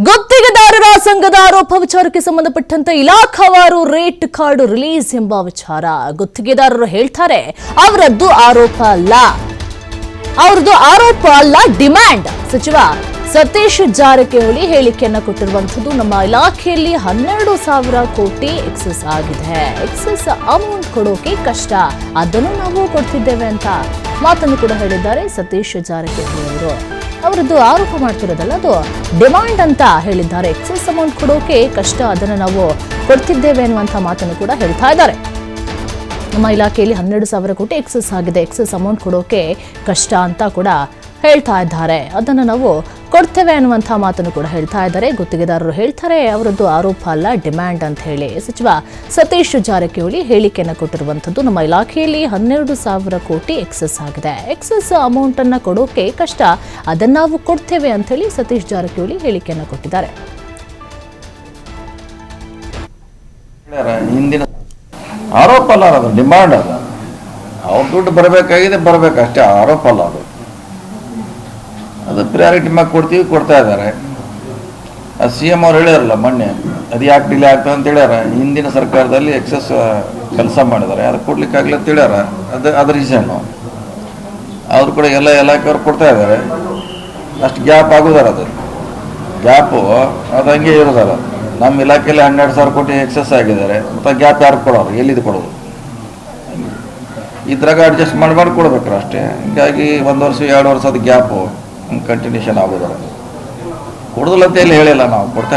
ಗುತ್ತಿಗೆದಾರರ ಸಂಘದ ಆರೋಪ ವಿಚಾರಕ್ಕೆ ಸಂಬಂಧಪಟ್ಟಂತೆ ಇಲಾಖಾವಾರು ರೇಟ್ ಕಾರ್ಡ್ ರಿಲೀಸ್ ಎಂಬ ವಿಚಾರ. ಗುತ್ತಿಗೆದಾರರು ಹೇಳ್ತಾರೆ, ಅವರದ್ದು ಆರೋಪ ಅಲ್ಲ. ಅವರದ್ದು ಆರೋಪ ಅಲ್ಲ, ಡಿಮ್ಯಾಂಡ್. ಸಚಿವ ಸತೀಶ್ ಜಾರಕಿಹೊಳಿ ಹೇಳಿಕೆಯನ್ನ ಕೊಟ್ಟಿರುವಂತದ್ದು ನಮ್ಮ ಇಲಾಖೆಯಲ್ಲಿ ಹನ್ನೆರಡು ಸಾವಿರ ಕೋಟಿ ಎಕ್ಸಸ್ ಆಗಿದೆ. ಎಕ್ಸಸ್ ಅಮೌಂಟ್ ಕೊಡೋಕೆ ಕಷ್ಟ. ಅದನ್ನು ನಾವು ಕೊಡ್ತಿದ್ದೇವೆ ಅಂತ ಮಾತನ್ನು ಕೂಡ ಹೇಳಿದ್ದಾರೆ ಸತೀಶ್ ಜಾರಕಿಹೊಳಿ ಅವರು. ಅವರದ್ದು ಆರೋಪ ಮಾಡ್ತಿರೋದಲ್ಲ, ಅದು ಡಿಮಾಂಡ್ ಅಂತ ಹೇಳಿದ್ದಾರೆ. ಎಕ್ಸೆಸ್ ಅಮೌಂಟ್ ಕೊಡೋಕೆ ಕಷ್ಟ, ಅದನ್ನು ನಾವು ಕೊಡ್ತಿದ್ದೇವೆ ಅನ್ನುವಂಥ ಮಾತನ್ನು ಕೂಡ ಹೇಳ್ತಾ ಇದ್ದಾರೆ. ನಮ್ಮ ಇಲಾಖೆಯಲ್ಲಿ ಹನ್ನೆರಡು ಸಾವಿರ ಕೋಟಿ ಎಕ್ಸಸ್ ಆಗಿದೆ. ಎಕ್ಸಸ್ ಅಮೌಂಟ್ ಕೊಡೋಕೆ ಕಷ್ಟ ಅಂತ ಕೂಡ ಹೇಳ್ತಾ ಇದ್ದಾರೆ. ಅದನ್ನು ನಾವು ಕೊಡ್ತೇವೆ ಅನ್ನುವಂಥ ಮಾತನ್ನು ಕೂಡ ಹೇಳ್ತಾ ಇದ್ದಾರೆ. ಗುತ್ತಿಗೆದಾರರು ಹೇಳ್ತಾರೆ, ಅವರದ್ದು ಆರೋಪ ಅಲ್ಲ, ಡಿಮ್ಯಾಂಡ್ ಅಂತ ಹೇಳಿ. ಸಚಿವ ಸತೀಶ್ ಜಾರಕಿಹೊಳಿ ಹೇಳಿಕೆಯನ್ನು ಕೊಟ್ಟಿರುವಂಥದ್ದು ನಮ್ಮ ಇಲಾಖೆಯಲ್ಲಿ ಹನ್ನೆರಡು ಸಾವಿರ ಕೋಟಿ ಎಕ್ಸಸ್ ಆಗಿದೆ. ಎಕ್ಸಸ್ ಅಮೌಂಟ್ ಅನ್ನ ಕೊಡೋಕೆ ಕಷ್ಟ, ಅದನ್ನ ನಾವು ಕೊಡ್ತೇವೆ ಅಂತ ಹೇಳಿ ಸತೀಶ್ ಜಾರಕಿಹೊಳಿ ಹೇಳಿಕೆಯನ್ನು ಕೊಟ್ಟಿದ್ದಾರೆ. ಹಿಂದಿನ ಆರೋಪ ಅಲ್ಲ ಅದು ಡಿಮಾಂಡ್ ಅದು. ಅವ್ರ ದುಡ್ಡು ಬರಬೇಕಾಗಿದೆ ಬರಬೇಕು ಅಷ್ಟೇ ಆರೋಪ ಅಲ್ಲ ಅದು. ಅದು ಪ್ರಿಯಾರಿಟಿ ಮಾಡಿ ಕೊಡ್ತೀವಿ, ಕೊಡ್ತಾ ಇದ್ದಾರೆ. ಸಿ ಎಂ ಅವ್ರು ಹೇಳ್ಯಾರಲ್ಲ ಮೊನ್ನೆ, ಅದು ಯಾಕೆ ಡಿಲೇ ಆಗ್ತದೆ ಅಂತ ಹೇಳ್ಯಾರ. ಹಿಂದಿನ ಸರ್ಕಾರದಲ್ಲಿ ಎಕ್ಸಸ್ ಕೆಲಸ ಮಾಡಿದ್ದಾರೆ. ಅದು ಕೊಡ್ಲಿಕ್ಕಾಗಲ್ಲ ಅಂತ ಹೇಳ್ಯಾರ. ಅದು ಅದು ರೀಸನ್ನು ಅವ್ರು ಕೂಡ ಎಲ್ಲ ಇಲಾಖೆಯವ್ರು ಕೊಡ್ತಾ ಇದ್ದಾರೆ. ಅಷ್ಟು ಗ್ಯಾಪ್ ಆಗೋದಾರ ಅದು. ಗ್ಯಾಪು ಅದು ಹಂಗೆ ಇರೋದಲ್ಲ. ನಮ್ಮ ಇಲಾಖೆಯಲ್ಲಿ ಹನ್ನೆರಡು ಸಾವಿರ ಕೋಟಿ ಎಕ್ಸಸ್ ಆಗಿದ್ದಾರೆ. ಮತ್ತು ಗ್ಯಾಪ್ ಯಾರು ಕೊಡೋರು? ಎಲ್ಲಿದ್ದು ಕೊಡೋದು? ಇದ್ರಾಗ ಅಡ್ಜಸ್ಟ್ ಮಾಡಿ ಮಾಡಿ ಕೊಡ್ಬೇಕ್ರ ಅಷ್ಟೇ. ಹೀಗಾಗಿ ಒಂದು ವರ್ಷ, ಎರಡು ವರ್ಷದ ಗ್ಯಾಪು ಕಂಟಿನ್ಯೂಷನ್ ಆಗೋದಾರ ಎಲ್ಲಿ ಹೇಳಿಲ್ಲ ನಾವು. ಕೊಡ್ತಾ